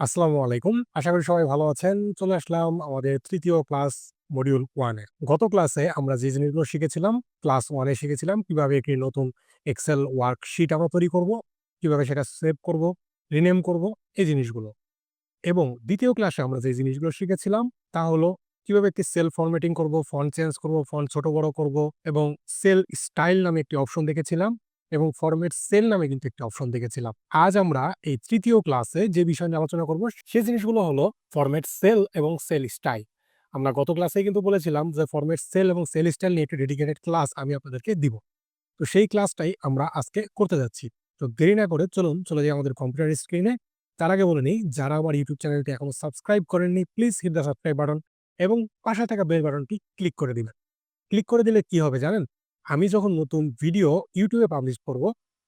আসসালামু আলাইকুম। আশা করি সবাই ভালো আছেন। চলে আসলাম আমাদের তৃতীয় ক্লাস মডিউল 1 এ। গত ক্লাসে আমরা যে জিনিসগুলো শিখেছিলাম, ক্লাস 1 এ শিখেছিলাম কীভাবে একটি নতুন এক্সেল ওয়ার্কশিট আমরা তৈরি করব, কীভাবে সেটা সেভ করব, রিনেম করব, এই জিনিসগুলো। এবং দ্বিতীয় ক্লাসে আমরা যে জিনিসগুলো শিখেছিলাম তা হলো কীভাবে একটি সেল ফরম্যাটিং করব, ফন্ট চেঞ্জ করব, ফন্ট ছোট বড় করব এবং সেল স্টাইল নামে একটি অপশন দেখেছিলাম এবং ফরমেট সেল নামে কিন্তু একটি অপশন দেখেছিলাম। আজ আমরা এই তৃতীয় ক্লাসে যে বিষয় নিয়ে আলোচনা করব, সে জিনিসগুলো হলো ফরমেট সেল এবং সেল স্টাইল। আমরা গত ক্লাসে কিন্তু বলেছিলাম যে ফরমেট সেল এবং সেল স্টাইল নিয়ে একটি ডেডিকেটেড ক্লাস আমি আপনাদেরকে দিব। তো সেই ক্লাসটাই আমরা আজকে করতে যাচ্ছি। তো দেরি না করে চলুন, চলে যাই আমাদের কম্পিউটার স্ক্রিনে। তার আগে বলে নিই, যারা আমার ইউটিউব চ্যানেলটি এখনও সাবস্ক্রাইব করেননি please hit the subscribe button এবং পাশে থাকা বেল বাটনটি ক্লিক করে দিবেন। ক্লিক করে দিলে কি হবে জানেন? আমি যখন নতুন ভিডিও ইউটিউবে পাবলিশ করব,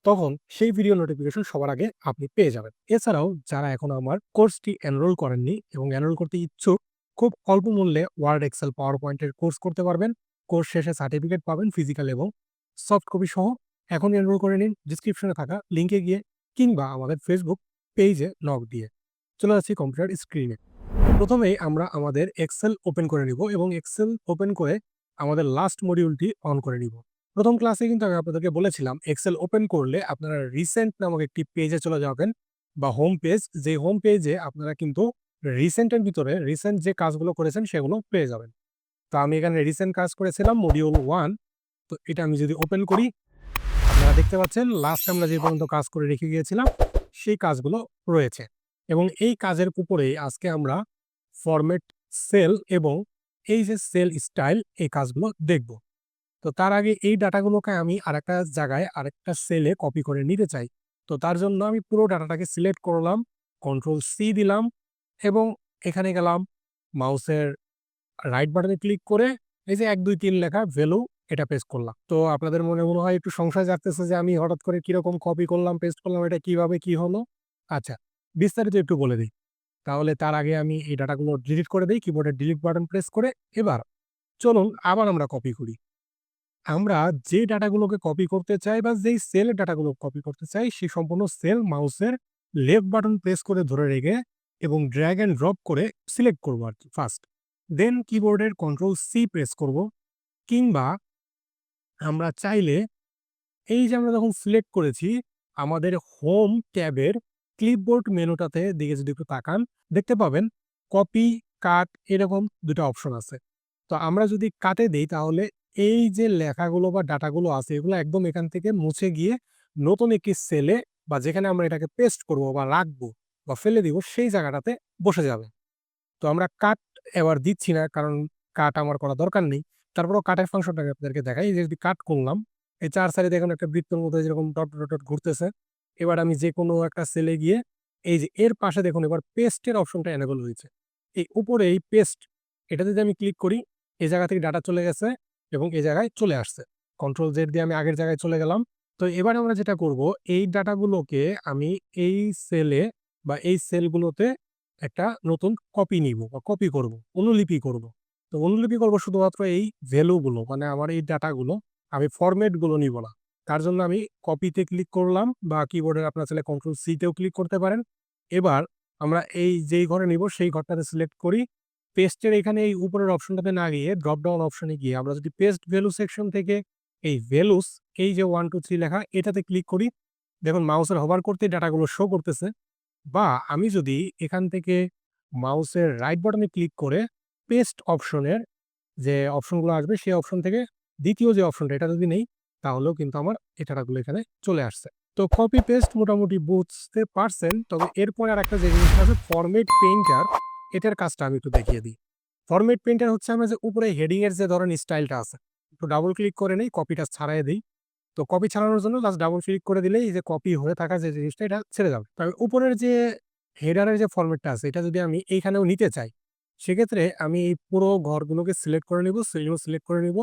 তখন সেই ভিডিও নোটিফিকেশন সবার আগে আপনি পেয়ে যাবেন। এছাড়াও যারা এখনও আমার কোর্সটি এনরোল করেননি এবং এনরোল করতে ইচ্ছুক, খুব অল্প মূল্যে ওয়ার্ড, এক্সেল, পাওয়ার পয়েন্টের কোর্স করতে পারবেন। কোর্স শেষে সার্টিফিকেট পাবেন ফিজিক্যাল এবং সফট কপি সহ। এখন এনরোল করে নিন ডিসক্রিপশনে থাকা লিঙ্কে গিয়ে কিংবা আমাদের ফেসবুক পেজে নক দিয়ে। চলে যাচ্ছি কম্পিউটার স্ক্রিনে। প্রথমেই আমরা আমাদের এক্সেল ওপেন করে নিব এবং এক্সেল ওপেন করে আমাদের লাস্ট মডিউলটি অন করে নিব। প্রথম ক্লাসে কিন্তু আমি আপনাদেরকে বলেছিলাম এক্সেল ওপেন করলে আপনারা রিসেন্ট নামক একটি পেজে চলে যাবেন বা হোম পেজ যে হোম পেজে আপনারা কিন্তু রিসেন্টের ভিতরে রিসেন্ট যে কাজগুলো করেছেন সেগুলো পেয়ে যাবেন। তো আমি এখানে রিসেন্ট কাজ করেছিলাম মডিউল ওয়ান তো এটা আমি যদি ওপেন করি, আপনারা দেখতে পাচ্ছেন লাস্ট আমরা যে পর্যন্ত কাজ করে রেখে গিয়েছিলাম, সেই কাজগুলো রয়েছে। এবং এই কাজের উপরেই আজকে আমরা ফরম্যাট সেল এবং এই যে সেল স্টাইল এই কাজগুলো দেখব। তো তার আগে এই ডাটাগুলোকে আমি আরেকটা জায়গায় আরেকটা সেলে কপি করে নিতে চাই। তো তার জন্য আমি পুরো ডাটাটাকে সিলেক্ট করলাম কন্ট্রোল সি দিলাম এবং এখানে গেলাম মাউসের রাইট বাটনে ক্লিক করে এই যে এক, দুই, তিন লেখা ভ্যালু এটা পেস্ট করলাম। তো আপনাদের মনে মনে হয় একটু সংশয় জাগতেছে যে আমি হঠাৎ করে কীরকম কপি করলাম পেস্ট করলাম, এটা কীভাবে কি হলো? আচ্ছা বিস্তারিত একটু বলে দিই। তাহলে তার আগে আমি এই ডাটাগুলো ডিলিট করে দিই কিবোর্ডের ডিলিট বাটন প্রেস করে এবার চলুন আবার আমরা কপি করি। আমরা যে ডাটাগুলোকে কপি করতে চাই বা যেই সেলের ডাটাগুলো কপি করতে চাই সেই সম্পূর্ণ সেল মাউসের লেফট বাটন প্রেস করে ধরে রেখে এবং ড্র্যাগ অ্যান্ড ড্রপ করে সিলেক্ট করব আর কি ফার্স্ট দেন কিবোর্ডের কন্ট্রোল সি প্রেস করব কিংবা আমরা চাইলে এই যে আমরা যখন সিলেক্ট করেছি, আমাদের হোম ট্যাবের ক্লিপবোর্ড মেনুটাতে দিকে যদি একটু তাকান, দেখতে পাবেন কপি কাট এরকম দুটো অপশন আছে। তো আমরা যদি কাটে দিই তাহলে এই যে লেখাগুলো বা ডাটাগুলো আছে, এগুলো একদম এখান থেকে মুছে গিয়ে নতুন একটি সেলে বা যেখানে আমরা এটাকে পেস্ট করব বা রাখব বা ফেলে দিব, সেই জায়গাটাতে বসে যাবে। তো আমরা কাট এবার দিচ্ছি না, কারণ কাট আমার করা দরকার নেই। তারপরও কাটের ফাংশনটাকে আপনাদেরকে দেখাই যে যদি কাট করলাম, এই চার সাইডে দেখুন একটা বৃত্তর মধ্যে যেরকম ডট ডট ডট ঘুরতেছে, এবার আমি যে কোনো একটা সেলে গিয়ে এই যে এর পাশে দেখুন, এবার পেস্টের অপশনটা এনেবল হয়েছে। এই উপরে এই পেস্ট এটা যদি আমি ক্লিক করি, এই জায়গা থেকে ডাটা চলে গেছে এবং এই জায়গায় চলে আসছে। কন্ট্রোল জেড দিয়ে আমি আগের জায়গায় চলে গেলাম। তো এবার আমরা যেটা করব, এই ডাটাগুলোকে আমি এই সেলে বা এই সেলগুলোতে একটা নতুন কপি নিব বা কপি করব, অনুলিপি করব। তো অনুলিপি করব শুধুমাত্র এই ভ্যালুগুলো মানে আমার এই ডাটাগুলো, আমি ফরম্যাটগুলো নিব না। তার জন্য আমি কপিতে ক্লিক করলাম বা কিবোর্ডের আপনার ছেলে কন্ট্রোল সিতেও ক্লিক করতে পারেন। এবার আমরা এই যেই ঘরে নিব, সেই ঘরটাতে সিলেক্ট করি। পেস্টের এখানে এই উপরের অপশনটাতে না গিয়ে ড্রপ ডাউন অপশনে গিয়ে আমরা যদি পেস্ট ভ্যালু সেকশন থেকে এই ভ্যালুস এই যে ওয়ান টু থ্রি লেখা, এটাতে ক্লিক করি, দেখুন মাউসের হবার করতে ডাটাগুলো শো করতেছে। বা আমি যদি এখান থেকে মাউসের রাইট বাটনে ক্লিক করে পেস্ট অপশনের যে অপশনগুলো আসবে, সেই অপশন থেকে দ্বিতীয় যে অপশনটা এটা যদি নেই, তাহলেও কিন্তু আমার এই ডাটাগুলো এখানে চলে আসছে। তো কপি পেস্ট মোটামুটি বুঝতে পারছেন, তবে এরপরে আর একটা যে জিনিসটা আছে ফরমেট পেইন্টার এটার কাজটা আমি একটু দেখিয়ে দিই। ফরমেট পেইন্টার হচ্ছে আমরা যে উপরে হেডিং এর যে ধরেন স্টাইলটা আছে, একটু ডাবল ক্লিক করে নেই কপিটা ছাড়াই দিই। তো কপি ছাড়ানোর জন্য জাস্ট ডাবল ক্লিক করে দিলেই যে কপি হয়ে থাকা যে জিনিসটা, এটা ছেড়ে যাবে। তবে উপরের যে হেডারের যে ফরম্যাটটা আছে, এটা যদি আমি এইখানেও নিতে চাই, সেক্ষেত্রে আমি এই পুরো ঘরগুলোকে সিলেক্ট করে নিব সেগুলো সিলেক্ট করে নিব।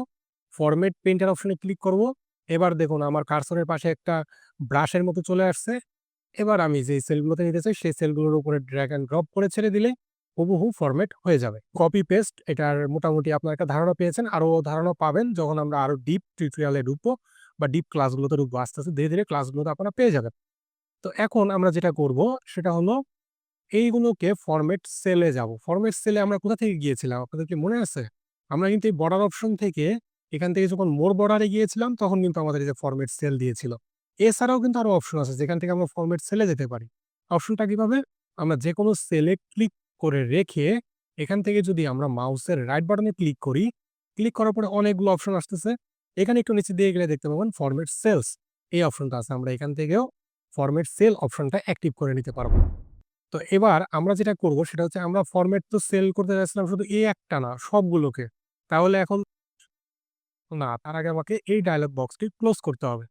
ফরম্যাট পেইন্টার অপশনে ক্লিক করব। এবার দেখুন আমার কার্সরের পাশে একটা ব্রাশের মতো চলে আসছে। এবার আমি যে সেলগুলোতে নিতে চাই, সেই সেলগুলোর উপরে ড্র্যাগ অ্যান্ড ড্রপ করে ছেড়ে দিলে হুবহু ফরম্যাট হয়ে যাবে কপি পেস্ট এটার মোটামুটি আপনার একটা ধারণা পেয়েছেন আরও ধারণা পাবেন যখন আমরা আরও ডিপ টিউটোরিয়ালে ঢুকবো বা ডিপ ক্লাসগুলোতে ঢুকবো আস্তে আস্তে ধীরে ধীরে ক্লাসগুলোতে আপনারা পেয়ে যাবেন তো এখন আমরা যেটা করব, সেটা হলো এইগুলোকে ফরম্যাট সেলে যাব। ফরম্যাট সেলে আমরা কোথা থেকে গিয়েছিলাম? আপনাদের কি মনে আছে? আমরা কিন্তু এই বর্ডার অপশন থেকে এখান থেকে যখন মোর বর্ডারে গিয়েছিলাম, তখন কিন্তু আমাদের যে ফরম্যাট সেল দিয়েছিল। এছাড়াও কিন্তু আরও অপশন আছে, যেখান থেকে আমরা ফরম্যাট সেলে যেতে পারি। অপশনটা কীভাবে? আমরা যেকোনো সেলে ক্লিক করে রেখে এখান থেকে যদি আমরা মাউসের রাইট বাটনে ক্লিক করি, ক্লিক করার পরে অনেকগুলো অপশন আসতেছে। এখানে একটু নিচে দিয়ে গেলে দেখতে পাবেন ফরম্যাট সেলস এই অপশনটা আছে। আমরা এখান থেকেও ফরম্যাট সেল অপশনটা অ্যাক্টিভ করে নিতে পারব। তো এবার আমরা যেটা করব সেটা হচ্ছে আমরা ফরম্যাট তো সেল করতে যাচ্ছিলাম শুধু এই একটা না সবগুলোকে। তাহলে এখন না তার আগে আমাকে এই ডায়লগ বক্সটি ক্লোজ করতে হবে।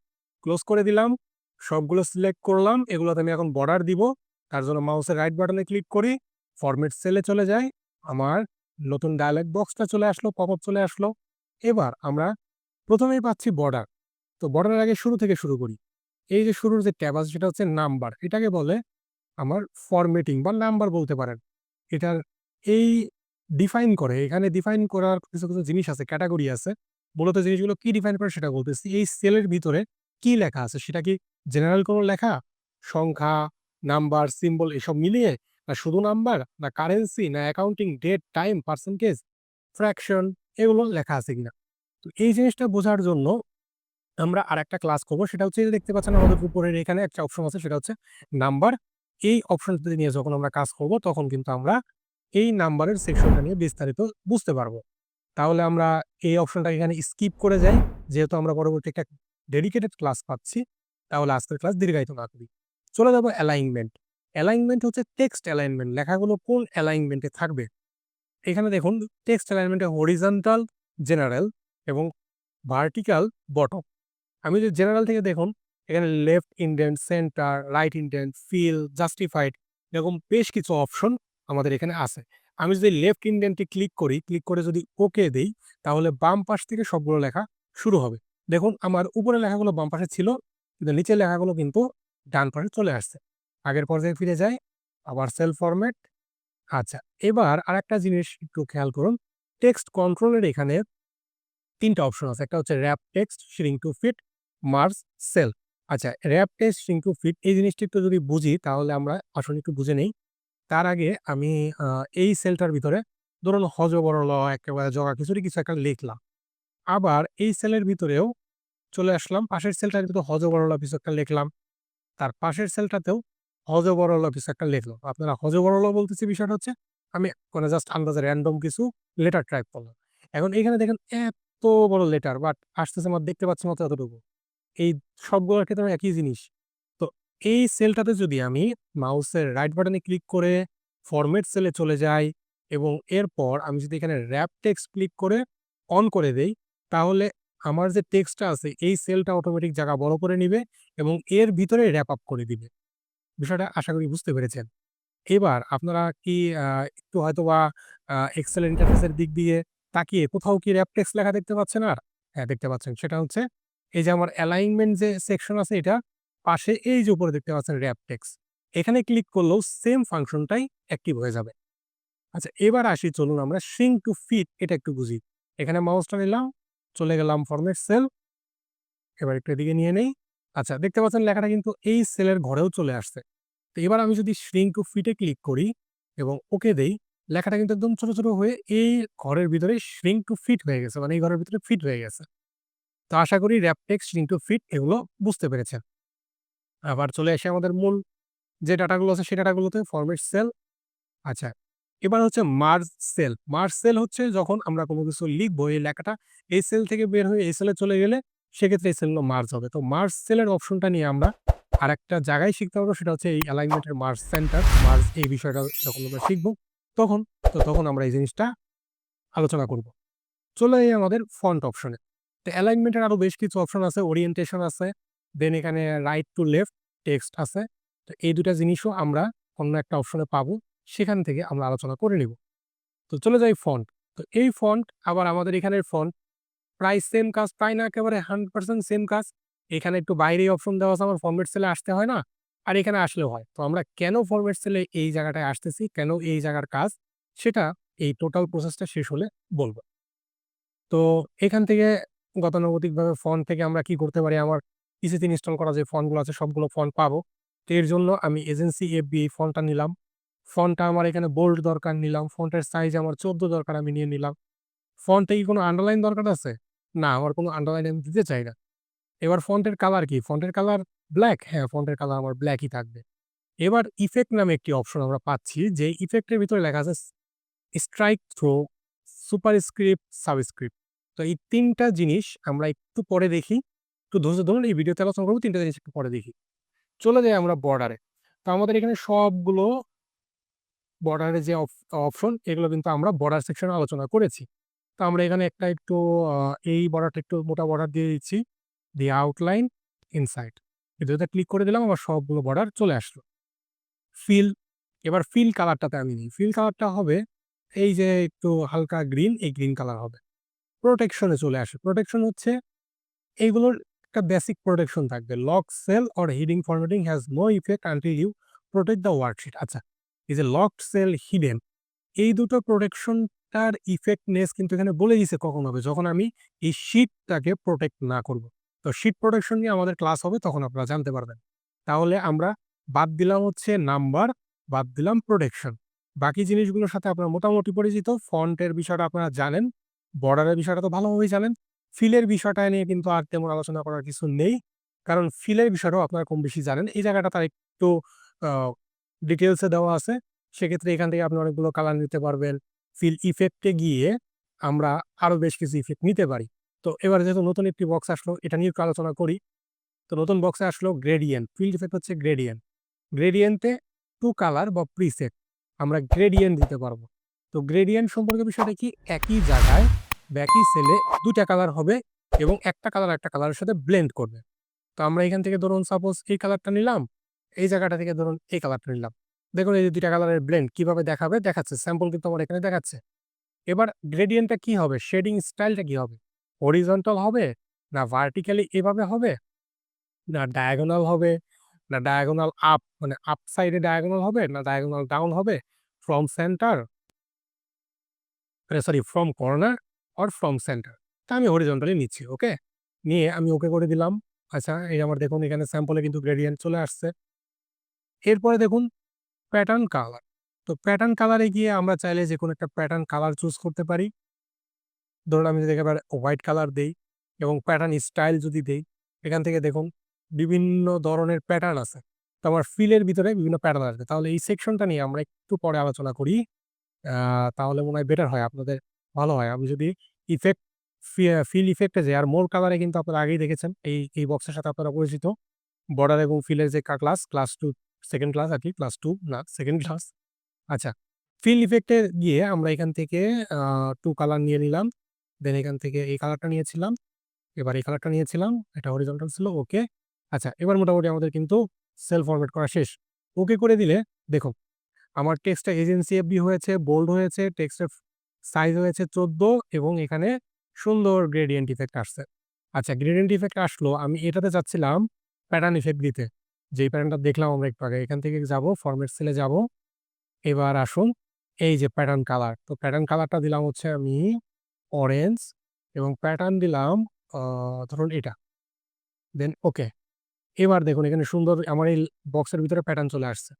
ক্লোজ করে দিলাম। সবগুলো সিলেক্ট করলাম। এগুলোতে আমি এখন বর্ডার দিব। তার জন্য মাউসের রাইট বাটনে ক্লিক করি। ফরম্যাট সেলে চলে যাই। আমার নতুন ডায়ালগ বক্সটা চলে আসলো, পপআপ চলে আসলো। এবার আমরা প্রথমেই পাচ্ছি বর্ডার। তো বর্ডারের আগে শুরু থেকে শুরু করি। এই যে শুরুর যে ট্যাব আছে সেটা হচ্ছে নাম্বার। এটাকে বলে আমার ফরম্যাটিং বা নাম্বার বলতে পারেন। এটার এই ডিফাইন করে এখানে ডিফাইন করার কিছু, কিছু জিনিস আছে, ক্যাটাগরি আছে। মূলত জিনিসগুলো কি ডিফাইন করে সেটা বলতেছি। এই সেলের ভিতরে কি লেখা আছে? সেটা কি জেনারেল কোনো লেখা? সংখ্যা, নাম্বার, সিম্বল এসব মিলিয়ে? না শুধু নাম্বার? না কারেন্সি? না accounting, date, time, percentage, fraction এগুলো লেখা আছে কিনা? তো এই জিনিসটা বোঝার জন্য আমরা আর একটা ক্লাস করব সেটা হচ্ছে দেখতে পাচ্ছেন আমাদের উপরের এখানে একটা অপশন আছে সেটা হচ্ছে নাম্বার। এই অপশনটা নিয়ে যখন আমরা কাজ করব তখন কিন্তু আমরা এই নাম্বারের সেকশনটা নিয়ে বিস্তারিত বুঝতে পারব। তাহলে আমরা এই অপশনটা এখানে স্কিপ করে যাই। যেহেতু আমরা পরবর্তী একটা ডেডিকেটেড ক্লাস পাচ্ছি। তাহলে আজকের ক্লাস দীর্ঘায়িত না করি। চলে যাব অ্যালাইনমেন্ট। অ্যালাইনমেন্ট হচ্ছে টেক্সট অ্যালাইনমেন্ট। লেখাগুলো কোন অ্যালাইনমেন্টে থাকবে। এখানে দেখুন টেক্সট অ্যালাইনমেন্টে হরিজন্টাল, জেনারেল এবং ভার্টিক্যাল, বটম। আমি যদি জেনারেল থেকে দেখুন এখানে left indent, centre, right indent, fill, justified এরকম বেশ কিছু অপশন আমাদের এখানে আছে। আমি যদি লেফট ইনডেন্টে ক্লিক করি, ক্লিক করে যদি ওকে দেই তাহলে বাম পাশ থেকে সবগুলো লেখা শুরু হবে। দেখুন আমার উপরে লেখাগুলো বাম পাশে ছিল কিন্তু নিচের লেখাগুলো কিন্তু ডান পাশে চলে আসছে। আগের পর্যায়ে ফিরে যাই। আবার সেল ফরম্যাট। আচ্ছা এবার আর একটা জিনিস একটু খেয়াল করুন। টেক্সট কন্ট্রোলের এখানে তিনটা অপশন আছে। একটা হচ্ছে wrap text, shrink to fit, merge cell. আচ্ছা wrap text, shrink to fit এই জিনিসটি একটু যদি বুঝি তাহলে আমরা আসলে একটু বুঝে নেই। তার আগে আমি এই সেলটার ভিতরে ধরুন হযবরল একেবারে জগা খিচুড়ি কিছু একটা লিখলাম। আবার এই সেলের ভিতরেও চলে আসলাম। পাশের সেলটার ভিতরে হযবরল কিছু একটা লিখলাম। তার পাশের সেলটাতেও হযবরল কিছু একটা লিখলাম। আপনারা হযবরল বলতেছি বিষয়টা হচ্ছে, আমি মানে জাস্ট আন্দাজে র‍্যান্ডম কিছু লেটার টাইপ করলাম। এখন এখানে দেখেন এত বড় লেটার বাট আসতেছে আমার দেখতে পাচ্ছি মাত্র এতটুকু। এই সবগুলোর ক্ষেত্রে একই জিনিস। তো এই সেলটাতে যদি আমি মাউসের রাইট বাটনে ক্লিক করে ফরম্যাট সেলে চলে যাই এবং এরপর আমি যদি এখানে র‍্যাপ টেক্সট ক্লিক করে অন করে দেই, তাহলে আমার যে টেক্সটটা আছে, এই সেলটা অটোমেটিক জায়গা বড় করে নিবে এবং এর ভিতরে র‍্যাপ আপ করে দিবে। বিষয়টা আশা করি বুঝতে পেরেছেন। এবার আপনারা কি একটু হয়তোবা আ এক্সেল ইন্টারফেসের দিক দিয়ে তাকিয়ে কোথাও কি র‍্যাপ টেক্সট লেখা দেখতে পাচ্ছেন আর? হ্যাঁ দেখতে পাচ্ছেন। সেটা হচ্ছে এই যে আমার অ্যালাইনমেন্ট যে সেকশন আছে এটা পাশে এই যে উপরে দেখতে পাচ্ছেন র‍্যাপ টেক্সট। এখানে ক্লিক করলেও সেম ফাংশনটাই অ্যাক্টিভ হয়ে যাবে। আচ্ছা এবার আসি চলুন আমরা শ্রিঙ্ক টু ফিট এটা একটু বুঝি। এখানে মাউসটা নিলাম, চলে গেলাম ফরম্যাট সেল। এবার একটু এদিকে নিয়ে নেই। আচ্ছা দেখতে পাচ্ছেন লেখাটা কিন্তু এই সেলের ঘরেও চলে আসছে। তো এবার আমি যদি শ্রিঙ্ক ফিট ক্লিক করি এবং ওকে দেই লেখাটা কিন্তু একদম ছোট, ছোট হয়ে এই ঘরের ভিতরে শ্রিঙ্ক টু ফিট হয়ে গেছে। মানে এই ঘরের ভিতরে ফিট হয়ে গেছে। তো আশা করি wrap text, shrink to fit এগুলো বুঝতে পেরেছেন। আবার চলে আসে আমাদের মূল যে ডাটাগুলো আছে সেই ডাটাগুলোতে ফরম্যাট সেল। আচ্ছা এবার হচ্ছে মার্জ সেল। মার্জ সেল হচ্ছে যখন আমরা কোনো কিছু লিখব এই লেখাটা এই সেল থেকে বের হয়ে এই সেলে চলে গেলে সেক্ষেত্রে এই সেলগুলো মার্জ হবে। তো মার্জ সেলের অপশনটা নিয়ে আমরা আরেকটা জায়গায় শিখতে পারব সেটা হচ্ছে এই অ্যালাইনমেন্টের মার্জ সেন্টার, মার্জ এই বিষয়টা যখন আমরা শিখব তখন তো তখন আমরা এই জিনিসটা আলোচনা করব। চলে যাই আমাদের ফন্ট অপশনে। তো অ্যালাইনমেন্টের আরও বেশ কিছু অপশন আছে, ওরিয়েন্টেশন আছে, দেন এখানে রাইট টু লেফট টেক্সট আছে। তো এই ২ টা জিনিসও আমরা অন্য একটা অপশনে পাবো। সেখান থেকে আমরা আলোচনা করে নিব। তো চলে যাই ফন্ট। তো এই ফন্ট আবার আমাদের এখানের ফন্ট প্রায় সেম কাজ, প্রায় না একেবারে 100% সেম কাজ। এখানে একটু বাইরে অপশন দেওয়া আছে আমার ফরম্যাট সেলে আসতে হয় না? আর এখানে আসলেও হয়। তো আমরা কেন ফরম্যাট সেলে এই জায়গাটায় আসতেছি, কেন এই জায়গার কাজ সেটা এই টোটাল প্রসেসটা শেষ হলে বলব তো এখান থেকে গতানুগতিকভাবে ফন্ট থেকে আমরা কি করতে পারি আমার পিসিতে ইনস্টল করা যে ফন্টগুলো আছে সবগুলো ফন্ট পাবো। তো এর জন্য আমি এজেন্সি এফবি এই ফন্টটা নিলাম। ফন্টটা আমার এখানে বোল্ড দরকার নিলাম ফন্টের সাইজ আমার চোদ্দ দরকার আমি নিয়ে নিলাম ফন্টে কি কোনো আন্ডারলাইন দরকার আছে না, আমার কোনো আন্ডারলাইন আমি দিতে চাই না। এবার ফন্টের কালার কি? ফন্টের কালার ব্ল্যাক হ্যাঁ ফন্টের কালার আমার ব্ল্যাকই থাকবে। এবার ইফেক্ট নামে একটি অপশন আমরা পাচ্ছি, যে ইফেক্টের ভিতরে লেখা আছে strikethrough superscript subscript তো এই তিনটা জিনিস আমরা একটু পরে দেখি। একটু ধৈর্য ধরুন, এই ভিডিওতে আলোচনা করব, তিনটা জিনিস একটু পরে দেখি। চলে যাই আমরা বর্ডারে তো আমাদের এখানে সবগুলো বর্ডারের যে অপশন এগুলো কিন্তু আমরা বর্ডার সেকশনে আলোচনা করেছি। তো আমরা এখানে একটা একটু এই বর্ডারটা একটু মোটা বর্ডার দিয়ে দিচ্ছি। দিয়ে আউটলাইন ইনসাইড এটাতে ক্লিক করে দিলাম আমার সবগুলো বর্ডার চলে আসলো। ফিল এবার ফিল কালারটাতে আমি নিই। ফিল কালারটা হবে এই যে একটু হালকা গ্রিন এই গ্রিন কালার হবে। প্রোটেকশনে চলে আসে। প্রোটেকশন হচ্ছে এইগুলোর একটা বেসিক প্রোটেকশন থাকবে। Lock cell or hiding formatting has no effect until you protect the worksheet আচ্ছা এই যে লক সেল হিডেন এই দুটো প্রোটেকশনটার ইফেক্টনেস কিন্তু এখানে বলে দিছে কখন হবে যখন আমি এই শিটটাকে প্রোটেক্ট না করব, তো শিট প্রোটেকশন নিয়ে আমাদের ক্লাস হবে, তখন আপনারা জানতে পারবেন। তাহলে আমরা বাদ দিলাম হচ্ছে নাম্বার বাদ দিলাম প্রোটেকশন বাকি জিনিসগুলোর সাথে আপনারা মোটামুটি পরিচিত। ফন্টের বিষয়টা আপনারা জানেন বর্ডারের বিষয়টা তো ভালোভাবেই জানেন। ফিলের বিষয়টা নিয়ে কিন্তু আর তেমন আলোচনা করার কিছু নেই। কারণ ফিলের বিষয়টাও আপনারা কম বেশি জানেন। এই জায়গাটা তার একটু ডিটেলসে দেওয়া আছে। সেক্ষেত্রে এখান থেকে আপনি অনেকগুলো কালার নিতে পারবেন। ফিল ইফেক্টে গিয়ে আমরা আরও বেশ কিছু ইফেক্ট নিতে পারি। তো এবার যেহেতু নতুন একটি বক্স আসলো, এটা নিয়ে আলোচনা করি। তো নতুন বক্সে আসলো গ্রেডিয়েন্ট ফিল্ড ইফেক্ট হচ্ছে গ্রেডিয়েন্ট গ্রেডিয়েন্টে টু কালার বা প্রিসেট আমরা গ্রেডিয়েন্ট দিতে পারব। তো গ্রেডিয়েন্ট সম্পর্কে বিষয়টা কি? একই জায়গায় বা একই সেলে দুটা কালার হবে এবং একটা কালার একটা কালারের সাথে ব্লেন্ড করবে। তো আমরা এখান থেকে ধরুন সাপোজ এই কালারটা নিলাম, এই জায়গাটা থেকে ধরুন এই কালারটা নিলাম। দেখুন, এই যে দুইটা কালারের ব্লেন্ড কীভাবে দেখাবে? দেখাচ্ছে। স্যাম্পল কিন্তু আমার এখানে দেখাচ্ছে। এবার গ্রেডিয়েন্টটা কি হবে? শেডিং স্টাইলটা কি হবে? হরিজন্টাল হবে না ভার্টিক্যালি এভাবে হবে? না ডায়াগোনাল হবে? না ডায়াগোনাল আপ মানে আপ সাইডে ডায়াগোনাল হবে? না ডায়াগোনাল ডাউন হবে? From centre sorry from corner or from centre তা আমি হরিজন্টালি নিচ্ছি ওকে নিয়ে আমি ওকে করে দিলাম। আচ্ছা এই আমার দেখুন, এখানে স্যাম্পলে কিন্তু গ্রেডিয়েন্ট চলে আসছে। এরপরে দেখুন প্যাটার্ন কালার তো প্যাটার্ন কালারে গিয়ে আমরা চাইলে যে কোনো একটা প্যাটার্ন কালার চুজ করতে পারি। ধরুন আমি যদি একেবারে হোয়াইট কালার দেই এবং প্যাটার্ন স্টাইল যদি দেই, এখান থেকে দেখুন বিভিন্ন ধরনের প্যাটার্ন আছে। তো আমার ফিলের ভিতরে বিভিন্ন প্যাটার্ন আসবে। তাহলে এই সেকশনটা নিয়ে আমরা একটু পরে আলোচনা করি। তাহলে মনে হয় বেটার হয়, আপনাদের ভালো হয়। আমি যদি ইফেক্ট ফিল ইফেক্টে যাই, আর মোর কালারে কিন্তু আপনারা আগেই দেখেছেন, এই এই বক্সের সাথে আপনারা পরিচিত। বর্ডার এবং ফিলের যে class class two second class আর কি ক্লাস টু না সেকেন্ড ক্লাস আচ্ছা ফিল ইফেক্টে গিয়ে আমরা এখান থেকে টু কালার নিয়ে নিলাম। দেন এখান থেকে এই কালারটা নিয়েছিলাম। এবার এই কালারটা নিয়েছিলাম এটা হরিজন্টাল ছিল ওকে আচ্ছা এবার মোটামুটি আমাদের কিন্তু সেল ফরম্যাট করা শেষ। ওকে করে দিলে, দেখুন, আমার টেক্সটটা এজেন্সি এফবি হয়েছে বোল্ড হয়েছে টেক্সটের সাইজ হয়েছে চোদ্দ এবং এখানে সুন্দর গ্রেডিয়েন্ট ইফেক্ট আসছে। আচ্ছা গ্রেডিয়েন্ট ইফেক্ট আসলো, আমি এটাতে চাচ্ছিলাম প্যাটার্ন ইফেক্ট দিতে। যেই প্যাটার্নটা দেখলাম আমরা একটু আগে, এখান থেকে যাব ফরম্যাট সেলে যাব। এবার আসুন, এই যে প্যাটার্ন কালার তো প্যাটার্ন কালারটা দিলাম হচ্ছে আমি অরেঞ্জ এবং প্যাটার্ন দিলাম ধরুন এটা। দেন ওকে এবার দেখুন এখানে সুন্দর আমার এই বক্সের ভিতরে প্যাটার্ন চলে আসছে।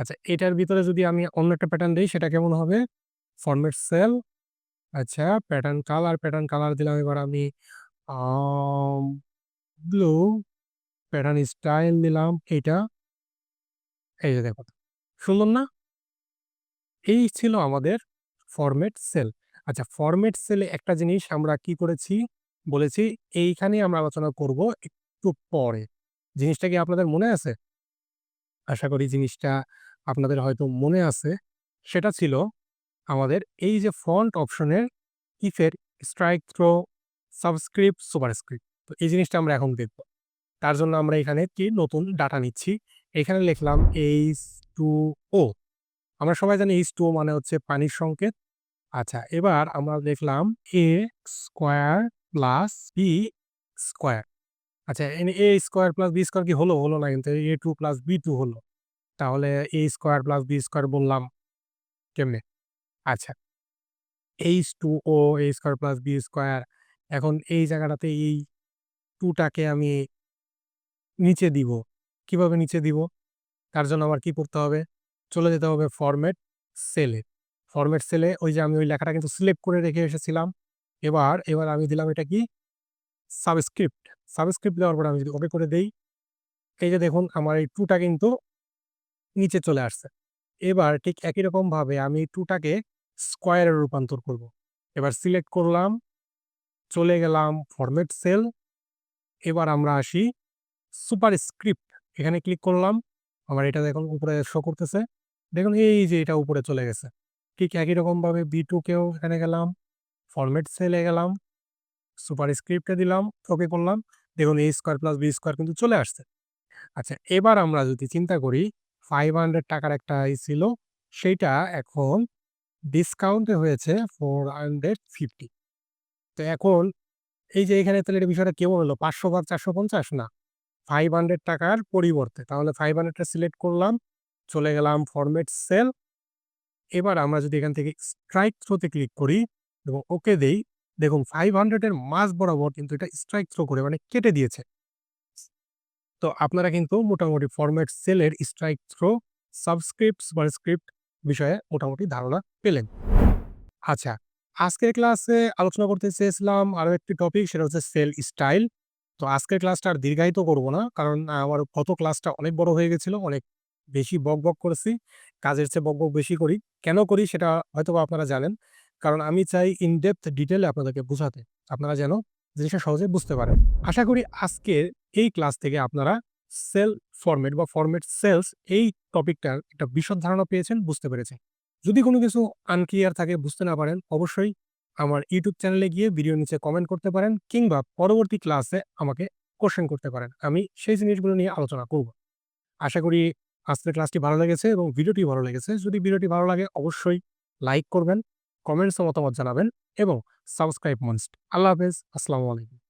আচ্ছা এটার ভিতরে যদি আমি অন্য একটা প্যাটার্ন দিই, সেটা কেমন হবে? ফরম্যাট সেল আচ্ছা প্যাটার্ন কালার প্যাটার্ন কালার দিলাম এবার আমি ব্লু প্যাটার্ন স্টাইল দিলাম এইটা এই যে দেখো, সুন্দর না? এই ছিল আমাদের ফরম্যাট সেল আচ্ছা ফরম্যাট সেলে একটা জিনিস আমরা কি করেছি? বলেছি, এইখানে আমরা আলোচনা করব একটু পরে। জিনিসটা কি আপনাদের মনে আছে? আশা করি জিনিসটা আপনাদের হয়তো মনে আছে। সেটা ছিল আমাদের এই যে ফন্ট অপশনের ইফের স্ট্রাইক থ্রো সাবস্ক্রিপ্ট সুপারস্ক্রিপ্ট তো এই জিনিসটা আমরা এখন দেখব। তার জন্য আমরা এখানে কি নতুন ডাটা নিচ্ছি। এখানে লিখলাম এইচ টু ও আমরা সবাই জানি এইচ টু মানে হচ্ছে পানির সংকেত। আচ্ছা এবার আমরা দেখলাম A square plus B square আচ্ছা A square plus B square কি হলো? হলো না কিন্তু A two plus B two হলো। তাহলে এ স্কোয়ার প্লাস বি স্কোয়ার বললাম কেমনে? আচ্ছা H two O A square plus B square এখন এই জায়গাটাতে এই টুটাকে আমি নিচে দিব। কীভাবে নিচে দিব? তার জন্য আমার কি করতে হবে? চলে যেতে হবে ফরম্যাট সেলে ফরম্যাট সেলে ওই যে আমি ওই লেখাটা কিন্তু সিলেক্ট করে রেখে এসেছিলাম। এবার এবার আমি দিলাম এটা কি? সাবস্ক্রিপ্ট সাবস্ক্রিপ্ট দেওয়ার পর আমি যদি ওকে করে দেই, এই যে দেখুন আমার এই টুটা কিন্তু নিচে চলে আসছে। এবার ঠিক একই রকমভাবে আমি টুটাকে স্কোয়ারে রূপান্তর করব। এবার সিলেক্ট করলাম, চলে গেলাম ফরম্যাট সেল এবার আমরা আসি সুপার স্ক্রিপ্ট। এখানে ক্লিক করলাম। আমার এটা দেখুন উপরে শো করতেছে। দেখুন এই যে এটা উপরে চলে গেছে। ঠিক একই রকমভাবে বি টুকেও এখানে গেলাম। ফরম্যাট সেলে গেলাম। সুপার স্ক্রিপ্টে দিলাম ওকে করলাম। দেখুন A square plus B square কিন্তু চলে আসছে। আচ্ছা এবার আমরা যদি চিন্তা করি ফাইভ হান্ড্রেড টাকার একটা ই ছিল, সেইটা এখন ডিসকাউন্টে হয়েছে ফোর হান্ড্রেড ফিফটি তো এখন এই যে এখানে তাহলে এটা বিষয়টা কেমন হলো? পাঁচশো ভাগ চারশো পঞ্চাশ? না। ফাইভ হান্ড্রেড টাকার পরিবর্তে। তাহলে ফাইভ হান্ড্রেডটা সিলেক্ট করলাম, চলে গেলাম ফরম্যাট সেল এবার আমরা যদি এখান থেকে স্ট্রাইক থ্রোতে ক্লিক করি, এবং ওকে দেই, দেখুন ফাইভ হান্ড্রেডের মাঝ বরাবর কিন্তু এটা স্ট্রাইক থ্রো করে মানে কেটে দিয়েছে। তো আপনারা কিন্তু মোটামুটি ফরম্যাট সেলের স্ট্রাইক থ্রো সাবস্ক্রিপ্ট সুপারস্ক্রিপ্ট বিষয়ে মোটামুটি ধারণা পেলেন। আচ্ছা আজকের ক্লাসে আলোচনা করতে চেয়েছিলাম আরও একটি টপিক সেটা হচ্ছে সেল স্টাইল তো আজকের ক্লাসটা আর দীর্ঘায়িত করব না। কারণ আমার গত ক্লাসটা অনেক বড় হয়ে গেছিল, অনেক বেশি বক বক করেছি, কাজের চেয়ে বক বক বেশি করি। কেন করি সেটা হয়তো আপনারা জানেন। কারণ আমি চাই ইনডেপথ ডিটেলে আপনাদেরকে বোঝাতে। আপনারা যেন জিনিসটা সহজে বুঝতে পারেন। আশা করি আজকের এই ক্লাস থেকে আপনারা সেল ফরম্যাট বা ফরম্যাট সেলস এই টপিকটার একটা বিশদ ধারণা পেয়েছেন, বুঝতে পেরেছেন। যদি কোনো কিছু আনক্লিয়ার থাকে, বুঝতে না পারেন, অবশ্যই আমার ইউটিউব চ্যানেলে গিয়ে ভিডিও নিচে কমেন্ট করতে পারেন কিংবা পরবর্তী ক্লাসে আমাকে কোশ্চেন করতে পারেন। আমি সেই জিনিসগুলো নিয়ে আলোচনা করব। আশা করি আজকের ক্লাসটি ভালো লেগেছে এবং ভিডিওটি ভালো লেগেছে। যদি ভিডিওটি ভালো লাগে অবশ্যই লাইক করবেন কমেন্টসে মতামত জানাবেন এবং সাবস্ক্রাইব মনস্ট আল্লাহ হাফেজ। আসসালামু আলাইকুম।